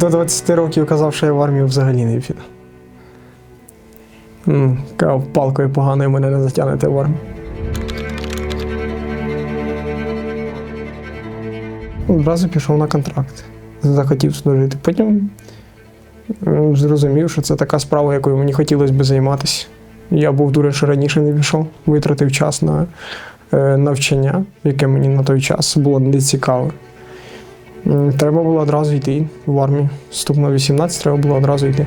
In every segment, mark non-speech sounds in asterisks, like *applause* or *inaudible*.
До 20 років казав, що я в армію взагалі не піду. Казав, палкою поганою мене не затягнете в армію. Одразу пішов на контракт. Захотів служити. Потім зрозумів, що це така справа, якою мені хотілося б займатися. Я був дурень, що раніше не пішов, витратив час на е, навчання, яке мені на той час було не цікаве. М, Треба було одразу йти в армію. Стукнуло 18, треба було одразу йти.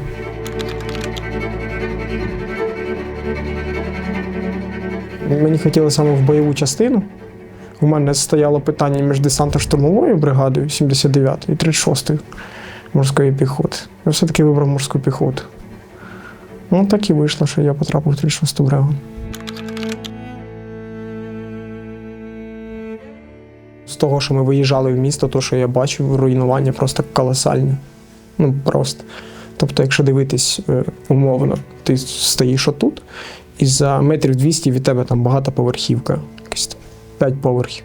Мені хотіли саме в бойову частину. У мене стояло питання між десантно-штурмовою бригадою 79 і 36 морської піхоти. Я все-таки вибрав морську піхоту. Ну, так і вийшло, що я потрапив в 36-ту бригаду. Того, що ми виїжджали в місто, то, що я бачив, руйнування просто колосальне. Ну, просто. Тобто, якщо дивитись е, умовно, ти стоїш отут, і за метрів 200 від тебе там багатоповерхівка, якась там 5 поверхів.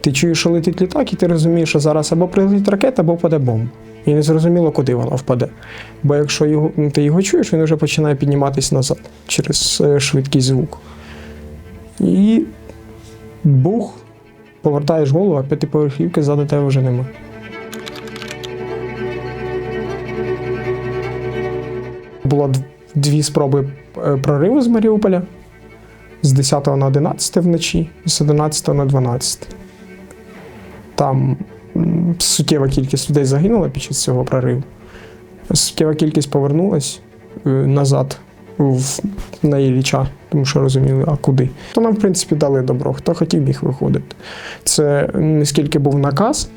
Ти чуєш, що летить літак, і ти розумієш, що зараз або прилетить ракета, або впаде бомба. І не зрозуміло, куди вона впаде. Бо якщо його, ти його чуєш, він вже починає підніматися назад через е, швидкість звуку. І бух, повертаєш голову, а п'ятиповерхівки ззаду тебе вже нема. Було дві спроби е, прориву з Маріуполя з 10 на 11 вночі і з 11 на 12. Там суттєва кількість людей загинула під час цього прориву. Суттєва кількість повернулась е, назад на Ілліча, тому що розуміли, а куди. То нам, в принципі, дали добро. Хто хотів, міг виходити. Це не скільки був наказ,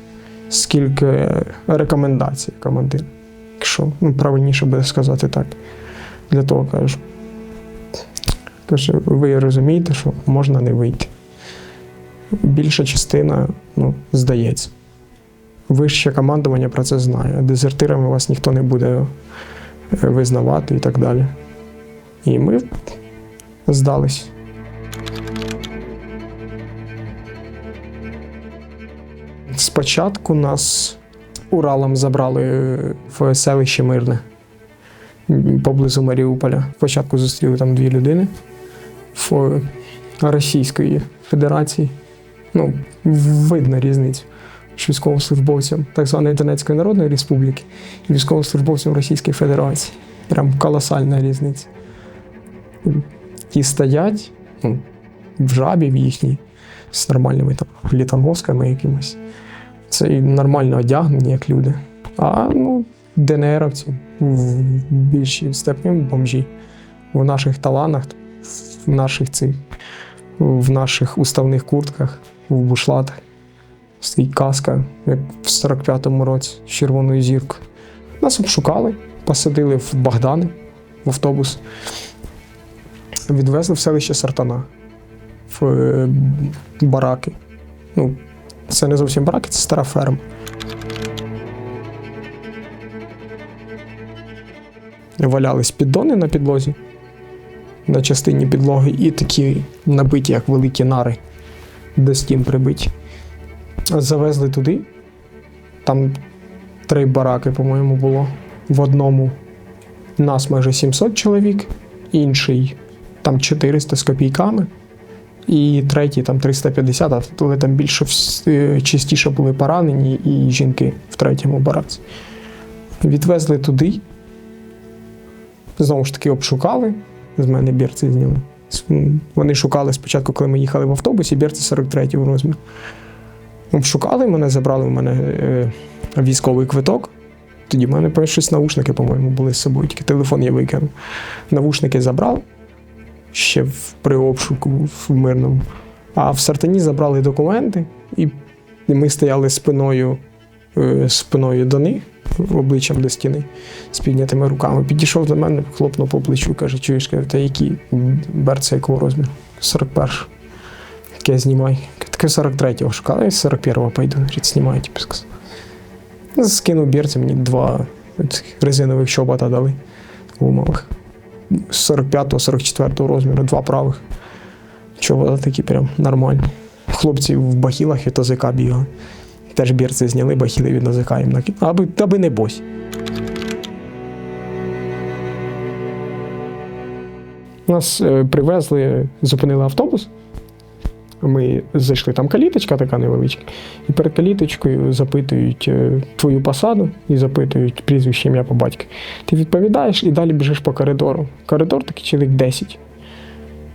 скільки рекомендацій командира. Якщо ну, правильніше буде сказати так. Для того кажу. Каже, ви розумієте, що можна не вийти. Більша частина ну, здається. Вище командування про це знає. Дезертирами вас ніхто не буде е, визнавати і так далі. І ми здались. Спочатку нас Уралом забрали в селище Мирне поблизу Маріуполя. Спочатку зустріли там дві людини в Російської Федерації. Ну, видно різницю між військовослужбовцям так званої Донецької Народної Республіки і військовослужбовцям Російської Федерації. Прям колосальна різниця. Ті стоять ну, в жабі в їхній з нормальними там літоносками якимось. Це і нормально одягнені, як люди. А ну, ДНРовці в більшій степені бомжі. В наших таланах, в наших цих, в наших уставних куртках, в бушлатах. Стоїть каска, як в 45-му році з червоною зіркою. Нас обшукали, посадили в Богдани в автобус, відвезли в селище Сартана в е, бараки. Ну, це не зовсім бараки, це стара ферма. Валялись піддони на підлозі, на частині підлоги, і такі набиті, як великі нари, до стін прибиті. Завезли туди. Там три бараки, по-моєму, було. В одному нас майже 700 чоловік, інший там 400 з копійками. І третій там 350, а але там більше е, частіше були поранені і жінки в третьому бараці. Відвезли туди. Знову ж таки, обшукали. З мене бірці зняли. Вони шукали спочатку, коли ми їхали в автобусі, бірці 43 розмір. Обшукали мене, забрали в мене е, військовий квиток. Тоді в мене щось наушники, по-моєму, були з собою, тільки телефон я викинув. Навушники забрав ще в, при обшуку в мирному. А в Сартані забрали документи, і ми стояли спиною, е, спиною до них, обличчям до стіни, з піднятими руками. Підійшов до мене, хлопнув по плечу, каже, чуєш, каже, та які берце якого розміру? 41. Таке знімай. Таке 43-го шукали, з 41-го пойду. Говорить, знімай, типу, сказав. Скинув бірці, мені два резинових чобота дали в умовах. 45-44 розміру, два правих. Чого такі прям нормальні. Хлопці в бахілах від ОЗК бігали. Теж бірці зняли бахіли від ОЗК їм накинули. Аби, аби не бось. Нас е, привезли, зупинили автобус. Ми зайшли там каліточка така невеличка, і перед каліточкою запитують е, твою посаду і запитують прізвище ім'я по батьку. Ти відповідаєш і далі біжиш по коридору. Коридор такий чоловік 10.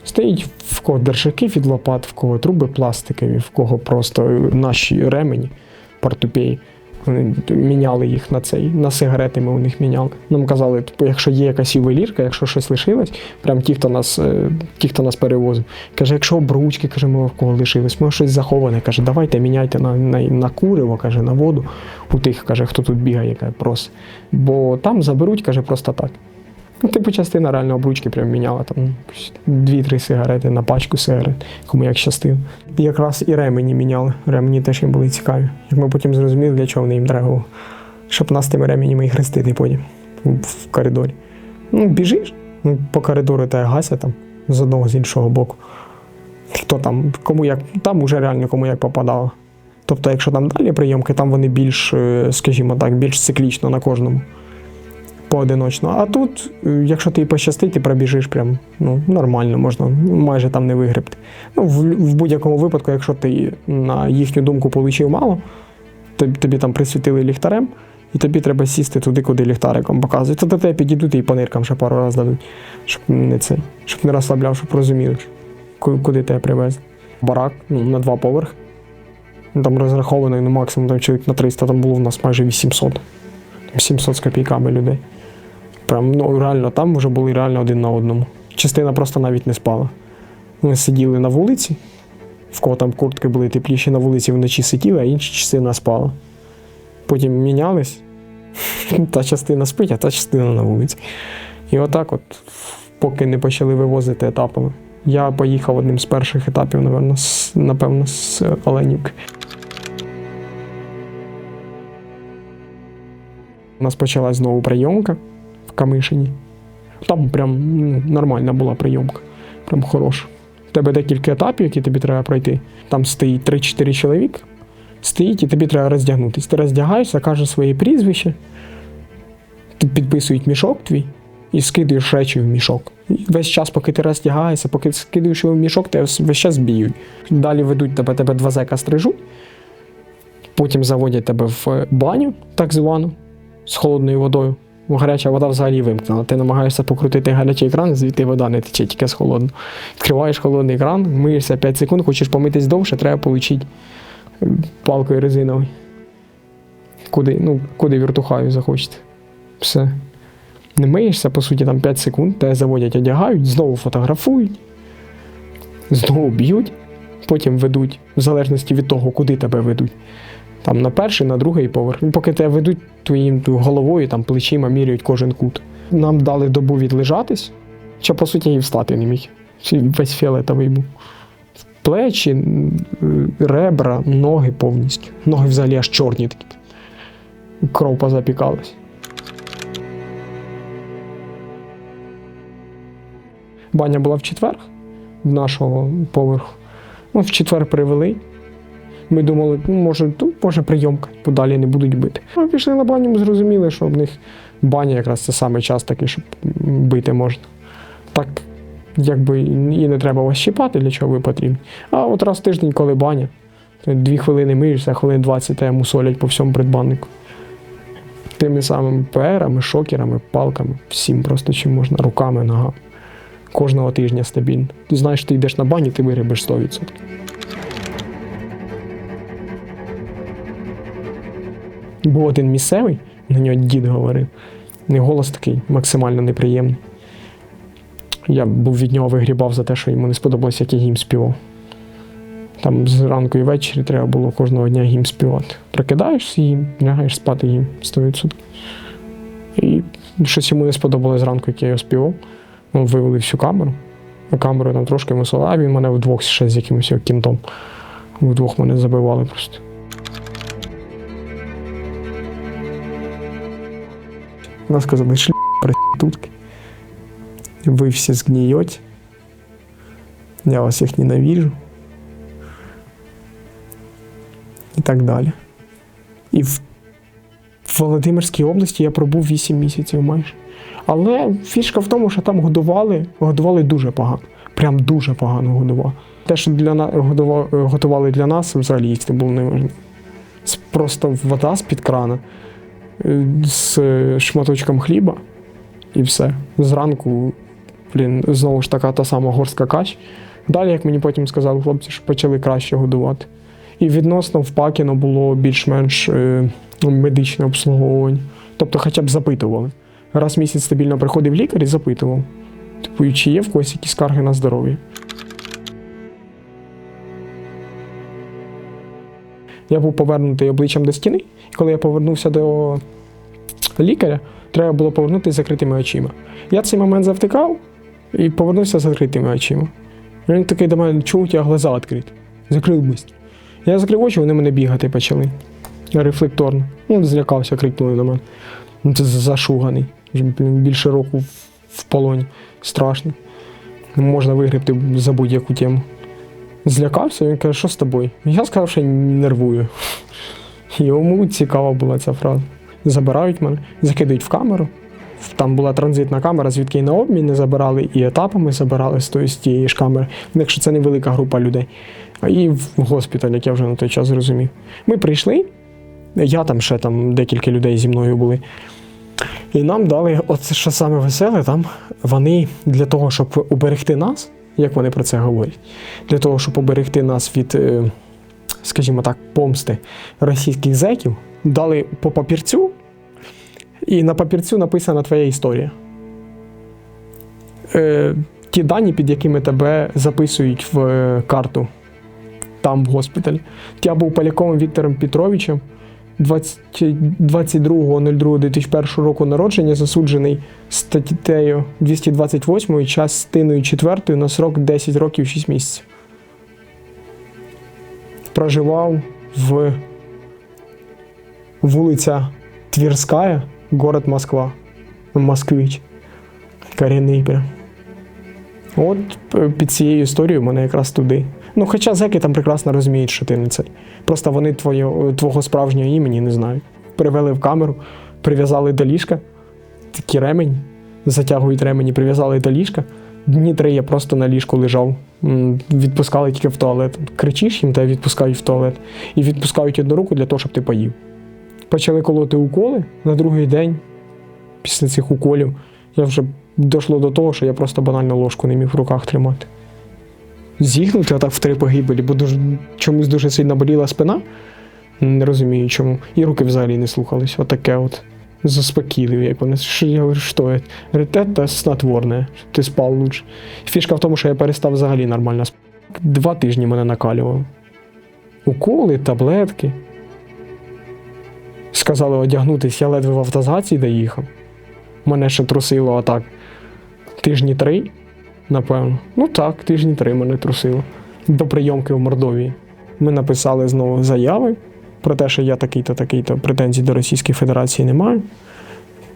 Стоїть в кого держаки від лопат, в кого труби пластикові, в кого просто наші ремені, портупеї. Вони міняли їх на цей, на сигарети ми у них міняли. Нам казали, типу, якщо є якась ювелірка, якщо щось лишилось, прям ті, хто нас, е, ті, хто нас перевозив. Каже, якщо обручки, каже, ми в кого лишились, ми щось заховане. Каже, давайте міняйте на, на, на куриво, каже, на воду у тих, каже, хто тут бігає, каже, просить. Бо там заберуть, каже, просто так. Ну, типу, частина реально обручки прям міняла там якось дві-три сигарети на пачку сигарет, кому як щастило. І якраз і ремені міняли. Ремені теж їм були цікаві. Як ми потім зрозуміли, для чого вони їм треба. Щоб нас тими ременями і хрестити потім в в коридорі. Ну, біжиш, ну, по коридору та гася там з одного з іншого боку. Хто там, кому як, там уже реально кому як попадало. Тобто, якщо там далі прийомки, там вони більш, е, скажімо так, більш циклічно на кожному поодиночно. А тут, е, якщо ти пощастить, ти пробіжиш прям ну, нормально, можна майже там не вигребти. Ну, в, в будь-якому випадку, якщо ти на їхню думку получив мало, тобі, тобі там присвітили ліхтарем, і тобі треба сісти туди, куди ліхтариком показують. То до тебе підійдуть і по ниркам ще пару разів дадуть, щоб не це, щоб не розслабляв, щоб розуміли, куди тебе привезли. Барак ну, на два поверхи. Там розрахований ну, максимум там, чоловік на 300, там було в нас майже 800. 700 з копійками людей. Прям ну реально там вже були реально один на одному. Частина просто навіть не спала. Ми сиділи на вулиці, в кого там куртки були тепліші на вулиці вночі сиділи, а інша частина спала. Потім мінялись. *laughs* Та частина спить, а та частина на вулиці. І отак, от, поки не почали вивозити етапами. Я поїхав одним з перших етапів, напевно, з, напевно, з Оленівки. У нас почалась знову прийомка Камишині. Там прям ну, нормальна була прийомка, прям хороша. У тебе декілька етапів, які тобі треба пройти. Там стоїть 3-4 чоловік, стоїть і тобі треба роздягнутися. Ти роздягаєшся, кажеш своє прізвище, підписують мішок твій і скидуєш речі в мішок. І весь час, поки ти роздягаєшся, поки скидуєш його в мішок, тебе весь час б'ють. Далі ведуть тебе, тебе два зека стрижуть, потім заводять тебе в баню, так звану, з холодною водою. Гаряча вода взагалі вимкнена. Ти намагаєшся покрутити гарячий кран, звідти вода не тече, тільки з холодно. Відкриваєш холодний кран, миєшся 5 секунд, хочеш помитись довше, треба отримати палкою резиновою. Куди, ну, куди віртухаю захочете. Все. Не миєшся, по суті, там 5 секунд, тебе заводять, одягають, знову фотографують, знову б'ють, потім ведуть, в залежності від того, куди тебе ведуть. Там на перший, на другий поверх. Поки тебе ведуть твоїм головою, там плечима міряють кожен кут. Нам дали добу відлежатись, що по суті і встати не міг. Весь фіолетовий був. Плечі, ребра, ноги повністю. Ноги взагалі аж чорні такі. Кров позапікалась. Баня була в четвер в нашого поверху. Ну, в четвер привели. Ми думали, ну, може, ну, може прийомка, подалі не будуть бити. Ми пішли на баню, ми зрозуміли, що в них баня якраз це саме час такий, щоб бити можна. Так, якби і не треба вас щіпати, для чого ви потрібні. А от раз в тиждень, коли баня, то дві хвилини миєшся, хвилин 20 тебе мусолять по всьому предбаннику. Тими самими ПРами, шокерами, палками, всім просто чим можна, руками, ногами. Кожного тижня стабільно. Ти знаєш, ти йдеш на баню, ти вигребеш 100%. Був один місцевий, на нього дід говорив. І голос такий максимально неприємний. Я був від нього вигрібав за те, що йому не сподобалося, як я гімн співав. Там зранку і ввечері треба було кожного дня гімн співати. Прокидаєшся гімн, лягаєш спати гімн 100%. І щось йому не сподобалось зранку, як я його співав. Ми вивели всю камеру. На камеру там трошки мусила, а він мене вдвох ще з якимось кінтом. Вдвох мене забивали просто. Нас сказали, шли проститутки. Вы все сгниете. Я вас всех ненавижу. И так далее. И в, Володимирській області я пробув 8 місяців майже. Але фішка в тому, що там годували, годували дуже погано. Прям дуже погано годували. Те, що для нас готували для нас, взагалі їсти було неможливо. Просто вода з-під крана е, з шматочком хліба і все. Зранку, блін, знову ж така та сама горська кач. Далі, як мені потім сказали хлопці, що почали краще годувати. І відносно в Пакіно було більш-менш е, медичне обслуговування. Тобто хоча б запитували. Раз в місяць стабільно приходив лікар і запитував. Типу, чи є в когось якісь скарги на здоров'я. Я був повернутий обличчям до стіни, і коли я повернувся до лікаря, треба було повернутися з закритими очима. Я цей момент завтикав і повернувся з закритими очима. Він такий до мене, у тебе глаза відкриті? Закрив быстро. Я закрив очі, вони мене бігати почали. Рефлекторно. Ну, злякався, крикнули до мене. Ну, це зашуганий. Більше року в полоні. Страшно. Можна вигребти за будь-яку тему. Злякався, він каже, що з тобою? Я сказав, що нервую. Йому цікава була ця фраза. Забирають мене, закидають в камеру. Там була транзитна камера, звідки і на обмін не забирали, і етапами забирали з тієї ж камери, якщо це невелика група людей. І в госпіталь, як я вже на той час зрозумів. Ми прийшли, я там ще там декілька людей зі мною були. І нам дали, оце що саме веселе, там вони для того, щоб уберегти нас, як вони про це говорять, для того, щоб уберегти нас від, е, скажімо так, помсти російських зеків, дали по папірцю, і на папірцю написана твоя історія. Е, ті дані, під якими тебе записують в е, карту там, в госпіталі. Я був Поляковим Віктором Петровичем, 20 22.02.2001 року народження, засуджений статтею 228 частиною 4 на срок 10 років 6 місяців. Проживав в вулиця Тверская, город Москва. Москвич. Корінний прям. От е, під цією історією мене якраз туди. Ну, хоча зеки там прекрасно розуміють, що ти не цей. Просто вони твоє, твого справжнього імені не знають. Привели в камеру, прив'язали до ліжка, такий ремень, затягують ремені, прив'язали до ліжка. Дні три я просто на ліжку лежав. Відпускали тільки в туалет. Кричиш їм, тебе відпускають в туалет. І відпускають одну руку для того, щоб ти поїв. Почали колоти уколи на другий день. Після цих уколів я вже дійшло до того, що я просто банально ложку не міг в руках тримати. Зігнути отак в три погибелі, бо дуже, чомусь дуже сильно боліла спина. Не розумію чому. І руки взагалі не слухались. Отаке от. Заспокійливі, як вони. Я говорю, що це? Снотворне, ти спав лучше. Фішка в тому, що я перестав взагалі нормально спати. Два тижні мене накалював. Уколи, таблетки. Сказали одягнутись, я ледве в автозації доїхав. Мене ще трусило отак. Тижні три, напевно. Ну так, тижні три мене трусило. До прийомки в Мордовії. Ми написали знову заяви про те, що я такий-то, такий-то претензій до Російської Федерації не маю.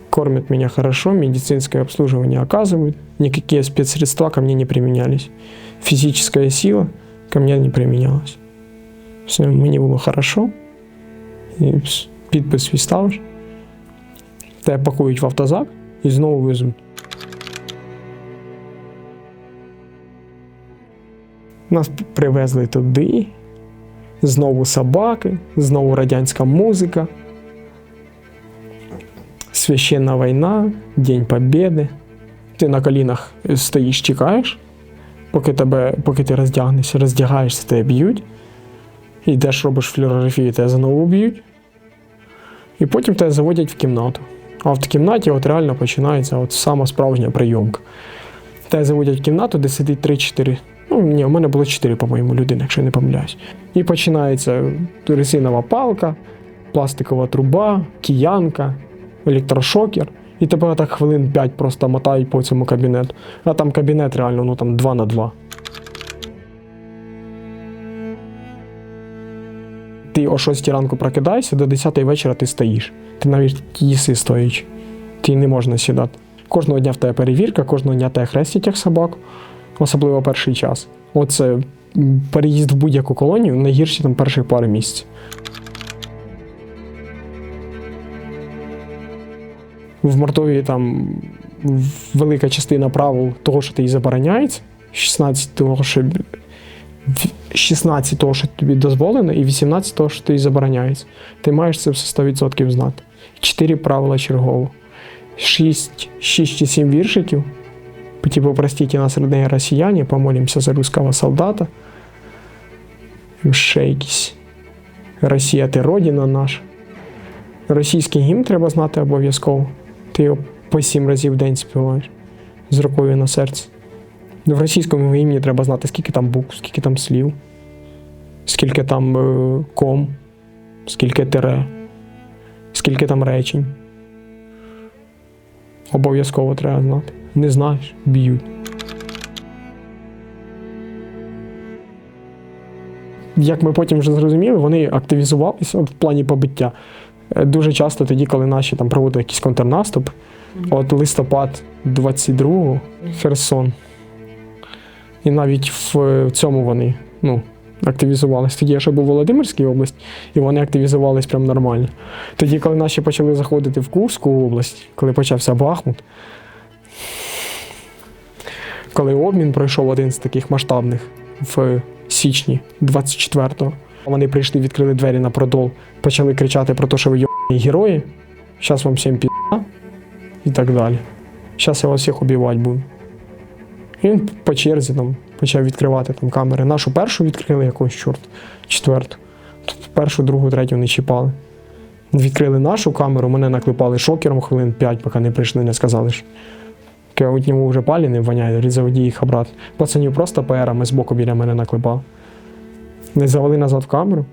Кормят меня хорошо, медицинское обслуживание оказывают. Никакие спецсредства ко мне не применялись. Физическая сила ко мне не применялась. Все, мені було хорошо. І підпис свій ставиш. Тебе пакують в автозак і знову везуть. Нас привезли туди. Знову собаки, знову радянська музика. Священна війна, День Побєди. Ти на колінах стоїш, чекаєш, поки, тебе, поки ти роздягнешся, роздягаєшся, тебе б'ють. Йдеш, робиш флюорографію, тебе знову б'ють. І потім тебе заводять в кімнату. А в кімнаті от реально починається от сама справжня прийомка. Тебе заводять в кімнату, де сидить 3-4. Ну, ні, у мене було 4, по-моєму, людини, якщо я не помиляюсь. І починається резинова палка, пластикова труба, киянка, електрошокер. І тебе так хвилин 5 просто мотають по цьому кабінету. А там кабінет реально ну там 2 на 2. Ти о 6 ранку прокидаєшся, до 10 вечора ти стоїш. Ти навіть їси стоїш. Ти не можна сідати. Кожного дня в тебе перевірка, кожного дня тебе хрестять як собак, особливо перший час. Оце переїзд в будь-яку колонію найгірші там перших пару місяців. В Мордовії там велика частина правил того, що ти забороняється, 16 того, що 16 того, що тобі дозволено, і 18 того, що тобі забороняється. Ти маєш це все 100% знати. Чотири правила чергово. 6, 6 чи 7 віршиків. Типу, простите нас, родные россияне, помолимся за русского солдата. Ще якісь. Росія, ти родина наша. Російський гімн треба знати обов'язково. Ти його по сім разів в день співаєш з рукою на серці. В російському гімні треба знати, скільки там букв, скільки там слів, скільки там е, ком, скільки тире, скільки там речень. Обов'язково треба знати. Не знаєш, б'ють. Як ми потім вже зрозуміли, вони активізувалися от в плані побиття. Е, Дуже часто тоді, коли наші там проводили якийсь контрнаступ, от листопад 22-го, Херсон. І навіть в цьому вони ну, активізувалися. Тоді я ще був у Володимирській області, і вони активізувались прям нормально. Тоді, коли наші почали заходити в Курську область, коли почався Бахмут, коли обмін пройшов один з таких масштабних в січні 24-го, вони прийшли, відкрили двері на продол, почали кричати про те, що ви йобані герої, зараз вам всім пізда і так далі. Зараз я вас всіх убивати буду. І він по черзі там почав відкривати там камери. Нашу першу відкрили якогось чорт, четверту. Першу, другу, третю не чіпали. Відкрили нашу камеру, мене наклепали шокером хвилин 5, поки не прийшли, не сказали. що я от ньому вже палі не воняє, заводі їх обратно. Пацанів просто ПРами з боку біля мене наклепали. Не завели назад в камеру.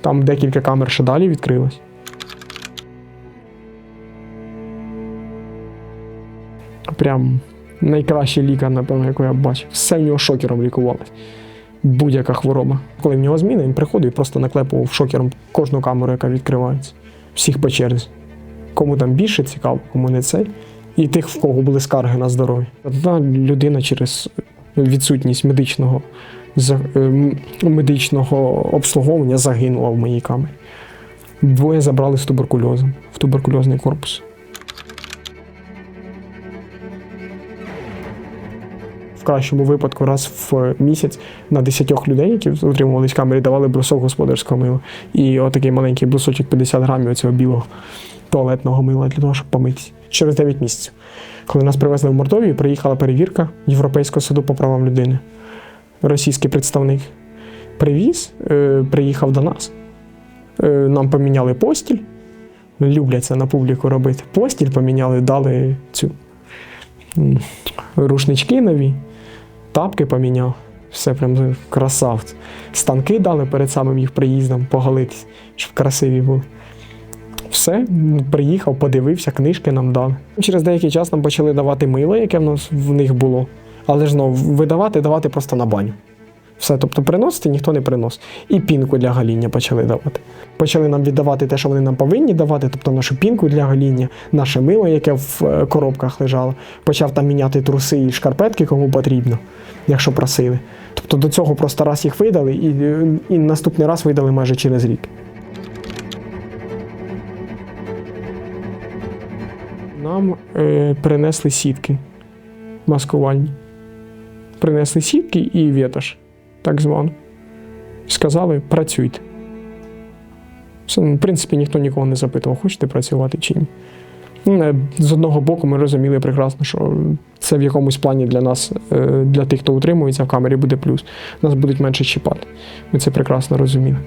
Там декілька камер ще далі відкрилось. Прям найкращий лікар, напевно, яку я бачив. Все в нього шокером лікувалось. Будь-яка хвороба. Коли в нього зміна, він приходив і просто наклепував шокером кожну камеру, яка відкривається. Всіх по черзі. Кому там більше цікаво, кому не цей. І тих, в кого були скарги на здоров'я. Одна людина через відсутність медичного, ем, медичного обслуговування загинула в моїй камері. Двоє забрали з туберкульозом в туберкульозний корпус. В кращому випадку раз в місяць на 10 людей, які утримувались в камері, давали брусок господарського мила. І отакий маленький брусочок 50 грамів цього білого туалетного мила для того, щоб помитися. Через 9 місяців. Коли нас привезли в Мордовію, приїхала перевірка Європейського суду по правам людини. Російський представник привіз, е, приїхав до нас. Е, нам поміняли постіль. Люблять це на публіку робити. Постіль поміняли, дали цю рушнички нові, тапки поміняв. Все прям красавці. Станки дали перед самим їх приїздом поголитись, щоб красиві були. Все, приїхав, подивився, книжки нам дали. Через деякий час нам почали давати мило, яке в нас в них було. Але ж ну, видавати, давати просто на баню. Все, тобто приносити ніхто не приносить. І пінку для гаління почали давати. Почали нам віддавати те, що вони нам повинні давати, тобто нашу пінку для гаління, наше мило, яке в е, коробках лежало. Почав там міняти труси і шкарпетки, кому потрібно, якщо просили. Тобто до цього просто раз їх видали, і, і наступний раз видали майже через рік. Нам е, принесли сітки маскувальні. Принесли сітки і вітаж, так звану. Сказали, працюйте. Ну, В принципі, ніхто нікого не запитував, хочете працювати чи ні. Ну, е, З одного боку, ми розуміли прекрасно, що це в якомусь плані для нас, е, для тих, хто утримується в камері, буде плюс. Нас будуть менше чіпати. Ми це прекрасно розуміли.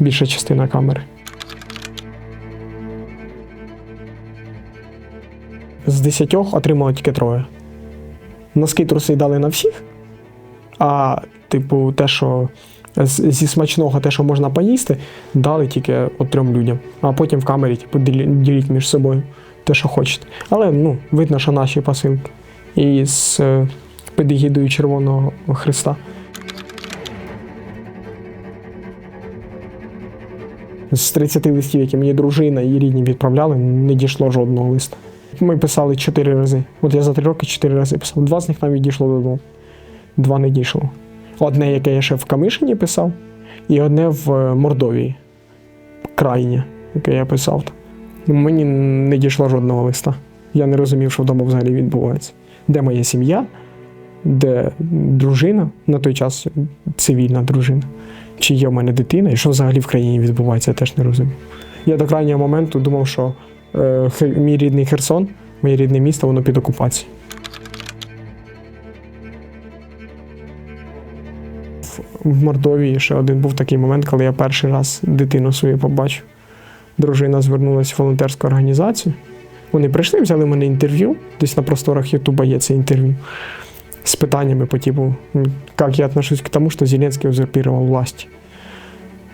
Більша частина камери. З десятьох отримало тільки троє. Носки труси дали на всіх, а, типу, те, що зі смачного, те, що можна поїсти, дали тільки от трьом людям. А потім в камері, типу, діліть між собою те, що хочете. Але ну, видно, що наші посилки. І з е, під егідою Червоного Христа. З 30 листів, які мені дружина і рідні відправляли, не дійшло жодного листа. Ми писали чотири рази. От я за три роки чотири рази писав. Два з них навіть дійшло додому. Два не дійшло. Одне, яке я ще в Камишині писав, і одне в е, Мордовії. Крайнє, яке я писав. Мені не дійшло жодного листа. Я не розумів, що вдома взагалі відбувається. Де моя сім'я, де дружина, на той час цивільна дружина, чи є в мене дитина, і що взагалі в країні відбувається, я теж не розумів. Я до крайнього моменту думав, що мій рідний Херсон, моє рідне місто, воно під окупацією. В- Мордовії ще один був такий момент, коли я перший раз дитину свою побачив. Дружина звернулася в волонтерську організацію. Вони прийшли, взяли мене інтерв'ю. Десь на просторах Ютуба є це інтерв'ю. З питаннями по типу, як я отношусь к тому, что Зеленский узурпировал власть.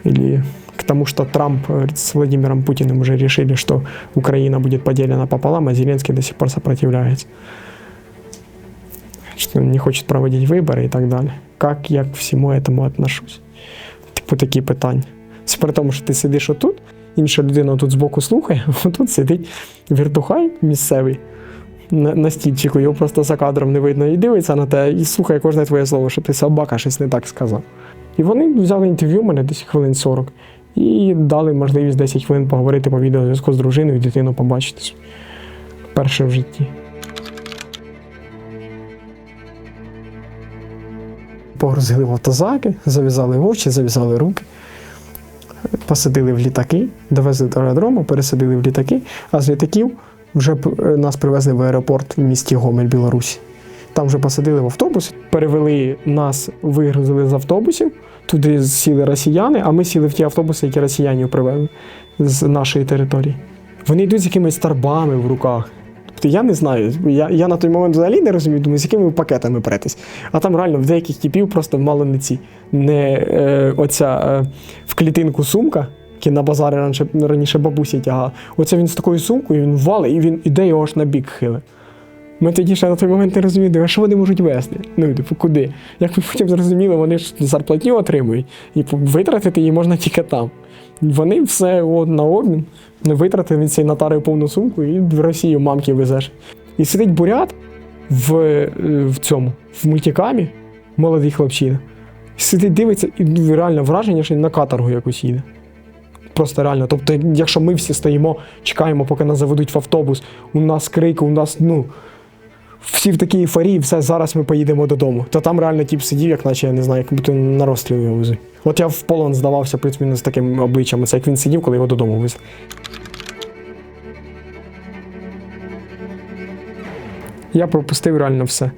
Или к тому, что Трамп э, с Владимиром Путиным уже решили, что Украина будет поделена пополам, а Зеленский до сих пор сопротивляется. Что не хочет проводить выборы и так далее. Как я к всему этому отношусь? Типу такі питання. Це при тому, що ти сидиш отут, інша людина тут збоку слухає, *laughs* а тут сидить віртухай місцевий на, на стільчику, його просто за кадром не видно, і дивиться на те, і слухає кожне твоє слово, що ти собака щось не так сказав. І вони взяли інтерв'ю у мене десь хвилин 40 і дали можливість 10 хвилин поговорити по відеозв'язку з дружиною і дитину побачити. Перше в житті. Погрузили в автозаки, зав'язали очі, зав'язали руки, посадили в літаки, довезли до аеродрому, пересадили в літаки, а з літаків вже е, нас привезли в аеропорт в місті Гомель, Білорусі. Там вже посадили в автобус, перевели нас, вигрузили з автобусів. Туди сіли росіяни, а ми сіли в ті автобуси, які росіянів привезли з нашої території. Вони йдуть з якимись торбами в руках. Тобто я не знаю. Я, я на той момент взагалі не розумію, думаю, з якими пакетами претесь. А там реально в деяких типів просто мало не ці. Не е, оця е, в клітинку сумка, які на базарі раніше, раніше бабусі тягала. Оце він з такою сумкою, він валить і він іде його аж на бік хиле. Ми тоді ще на той момент не розуміли, а що вони можуть вести? Ну, типу, куди? Як ми потім зрозуміли, вони ж зарплатню отримують, і витратити її можна тільки там. Вони все от, на обмін, не витратив цей натарив повну сумку і в Росію мамки везеш. І сидить бурят в, е, в цьому, в мультикамі, молодий хлопчина. Сидить, дивиться, і реально враження, що на каторгу якусь їде. Просто реально. Тобто, якщо ми всі стоїмо, чекаємо, поки нас заведуть в автобус, у нас крик, у нас, ну. Всі в такій ейфорії, все, зараз ми поїдемо додому. То там реально тіп сидів, як наче я не знаю, як будто на розстріл його везуть. От я в полон здавався плюс-мінус таким обличчям, це як він сидів, коли його додому везли. Я пропустив реально все.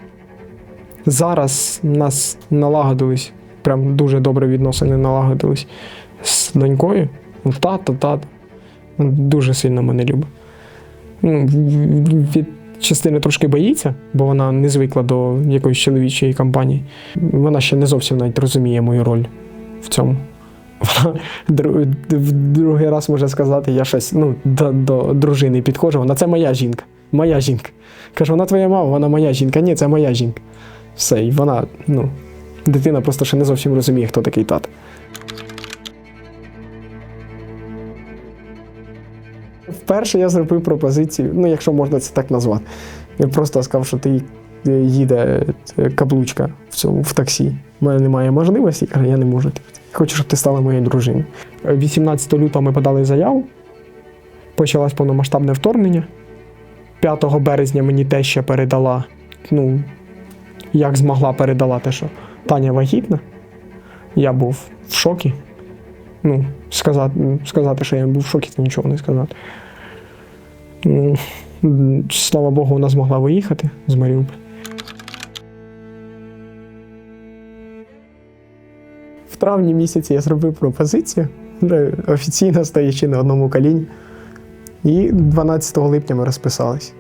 Зараз нас налагодились, прям дуже добре відносини налагодились з донькою. Тато, тато. Дуже сильно мене любить. Ну, від частини трошки боїться, бо вона не звикла до якоїсь чоловічої кампанії. Вона ще не зовсім навіть розуміє мою роль в цьому. В другий раз може сказати, я щось ну, до, до дружини підходжу. Вона це моя жінка. Моя жінка. Кажу, вона твоя мама, вона моя жінка. Ні, це моя жінка. Все, і вона, ну, дитина просто ще не зовсім розуміє, хто такий тато. Вперше я зробив пропозицію, ну, якщо можна це так назвати. Я просто сказав, що ти е, їде е, каблучка в цьому в таксі. У мене немає можливості, каже, я не можу. Хочу, щоб ти стала моєю дружиною. Е, 18 лютого ми подали заяву. Почалось повномасштабне вторгнення. 5 березня мені теща передала, ну, як змогла передала те, що Таня вагітна. Я був в шокі. Ну, сказати, сказати, що я був в шокі, це нічого не сказати. Слава Богу, вона змогла виїхати з Маріуполя. В травні місяці я зробив пропозицію, офіційно стоячи на одному коліні. І 12 липня ми розписались.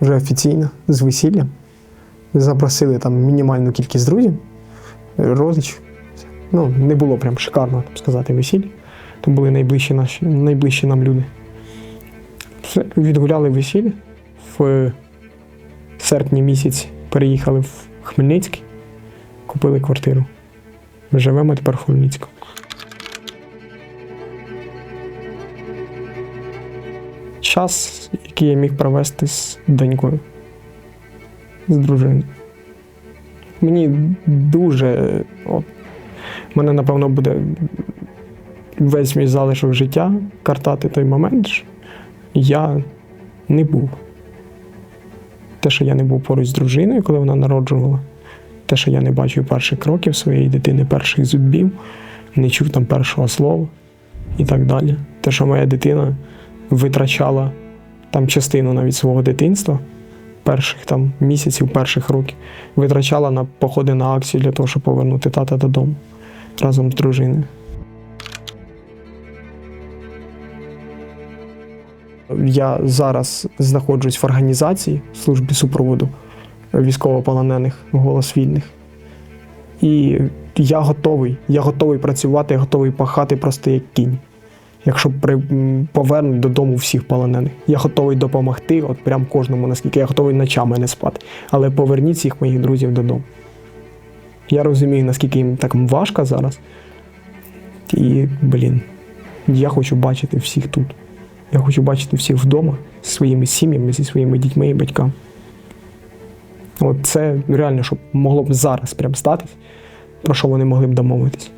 Вже офіційно, з весіллям. Запросили там мінімальну кількість друзів, родичів. Ну, не було прям шикарно так сказати весілля. Там були найближчі, наші, найближчі нам люди. Відгуляли весілля. В серпні місяці переїхали в Хмельницький, купили квартиру. Живемо тепер в Хмельницькому. Час, який я міг провести з донькою, з дружиною. Мені дуже. От, мене, напевно, буде весь мій залишок життя картати той момент. Я не був те, що я не був поруч з дружиною, коли вона народжувала, те, що я не бачив перших кроків своєї дитини, перших зубів, не чув там першого слова і так далі. Те, що моя дитина витрачала там частину навіть свого дитинства, перших там місяців, перших років, витрачала на походи на акцію для того, щоб повернути тата додому разом з дружиною. Я зараз знаходжусь в організації службі супроводу військовополонених голос вільних. І я готовий. Я готовий працювати, я готовий пахати просто як кінь. Якщо при, повернуть додому всіх полонених. Я готовий допомогти, от прям кожному, наскільки я готовий ночами не спати. Але поверніть всіх моїх друзів додому. Я розумію, наскільки їм так важко зараз. І, блін, я хочу бачити всіх тут. Я хочу бачити всіх вдома зі своїми сім'ями, зі своїми дітьми і батьками. От це реально, щоб могло б зараз прям статись, про що вони могли б домовитись.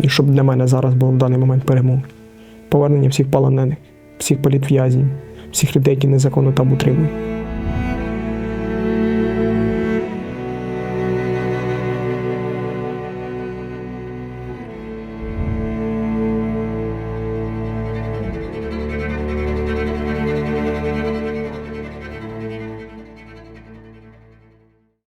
І щоб для мене зараз було в даний момент перемоги. Повернення всіх полонених, всіх політв'язнів, всіх людей, які незаконно там утримують.